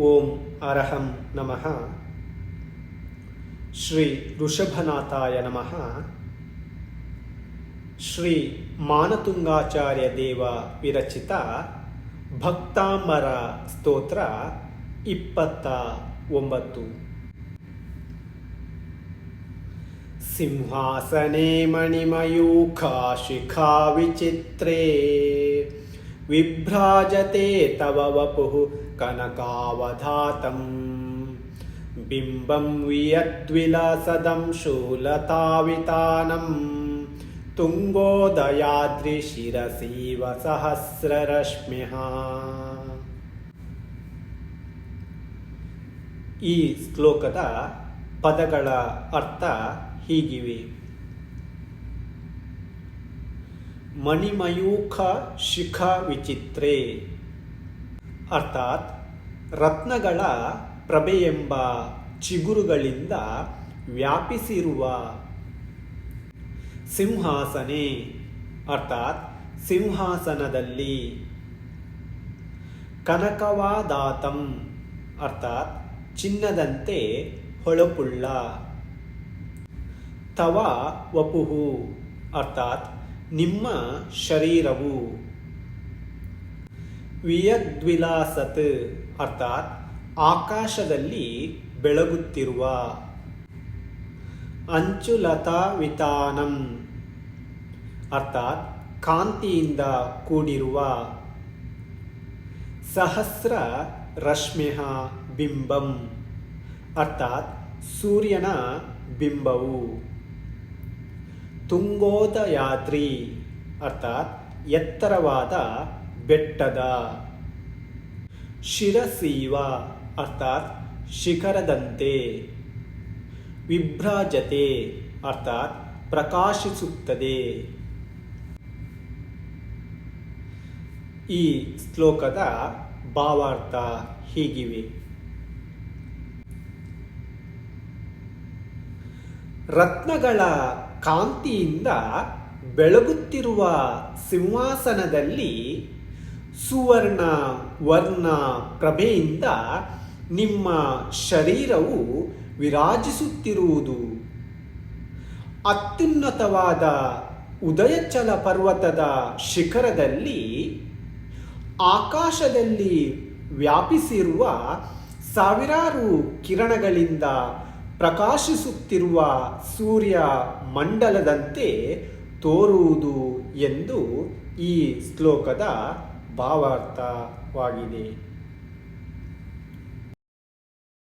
ಓಂ ಅರಹಂ ನಮಃ. ಶ್ರೀ ಋಷಭನಾಥಾಯ ನಮಃ. ಶ್ರೀ ಮಾನತುಂಗಾಚಾರ್ಯ ದೇವ ವಿರಚಿತ ಭಕ್ತಾಂಬರ ಸ್ತೋತ್ರ ಇಪ್ಪತ್ತ ಒಂಬತ್ತು. ಸಿಂಹಾಸನೆ ಮಣಿಮಯೂಖಾ ಶಿಖಾ ವಿಚಿತ್ರೇ. ವಿಭ್ರಾಜತೆ ತವ ವಪುಃ ಕನಕಾವಧಾತಂ ಬಿಂಬಂ ವಿಯದ್ವಿಲಸದಂ ಶೂಲತಾವಿತಾನಂ ತುಂಗೋದಯಾದ್ರಿಶಿರಸೀವ ಸಹಸ್ರರಶ್ಮಿಃ ಈ ಶ್ಲೋಕದ ಪದಗಳ ಅರ್ಥ ಹೀಗಿವೆ. ಮಣಿಮಯೂಖ ಶಿಖ ವಿಚಿತ್ರೆ. ಅರ್ಥಾತ್ ರತ್ನಗಳ ಎಂಬ ಚಿಗುರುಗಳಿಂದ ವ್ಯಾಪಿಸಿರುವ ಸಿಂಹಾಸನೆ. ಅರ್ಥಾತ್ ಸಿಂಹಾಸನದಲ್ಲಿ ಕನಕವಾದಾತಂ. ಅರ್ಥಾತ್ ಚಿನ್ನದಂತೆ ಹೊಳಪುಳ್ಳ. ತವ ವಪುಹು. ಅರ್ಥಾತ್ ನಿಮ್ಮ ಶರೀರವು ವಿಯದ್ವಿಲಾಸತ್ ಅರ್ಥಾತ್ ಆಕಾಶದಲ್ಲಿ ಬೆಳಗುತ್ತಿರುವ ಅಂಚುಲತಾವಿತಾನಂ ಅರ್ಥಾತ್ ಕಾಂತಿಯಿಂದ ಕೂಡಿರುವ ಸಹಸ್ರ ರಶ್ಮಿಹ ಬಿಂಬಂ ಅರ್ಥಾತ್ ಸೂರ್ಯನ ಬಿಂಬವು. ತುಂಗೋದಯಾದ್ರಿ ಅರ್ಥಾತ್ ಎತ್ತರವಾದ ಬೆಟ್ಟದ ಶಿರಸೀವ ಅರ್ಥಾತ್ ಶಿಖರದಂತೆ ವಿಭ್ರಾಜತೆ ಅರ್ಥಾತ್ ಪ್ರಕಾಶಿಸುತ್ತದೆ. ಈ ಶ್ಲೋಕದ ಭಾವಾರ್ಥ ಹೀಗಿವೆ. ರತ್ನಗಳ ಕಾಂತಿಯಿಂದ ಬೆಳಗುತ್ತಿರುವ ಸಿಂಹಾಸನದಲ್ಲಿ ಸುವರ್ಣ, ವರ್ಣ ಪ್ರಭೆಯಿಂದ ನಿಮ್ಮ ಶರೀರವು ವಿರಾಜಿಸುತ್ತಿರುವುದು. ಅತ್ಯುನ್ನತವಾದ ಉದಯಚಲ ಪರ್ವತದ ಶಿಖರದಲ್ಲಿ ಆಕಾಶದಲ್ಲಿ ವ್ಯಾಪಿಸಿರುವ ಸಾವಿರಾರು ಕಿರಣಗಳಿಂದ ಪ್ರಕಾಶಿಸುತ್ತಿರುವ ಸೂರ್ಯ ಮಂಡಲದಂತೆ ತೋರುವುದು ಎಂದು ಈ ಶ್ಲೋಕದ ಭಾವಾರ್ಥವಾಗಿದೆ.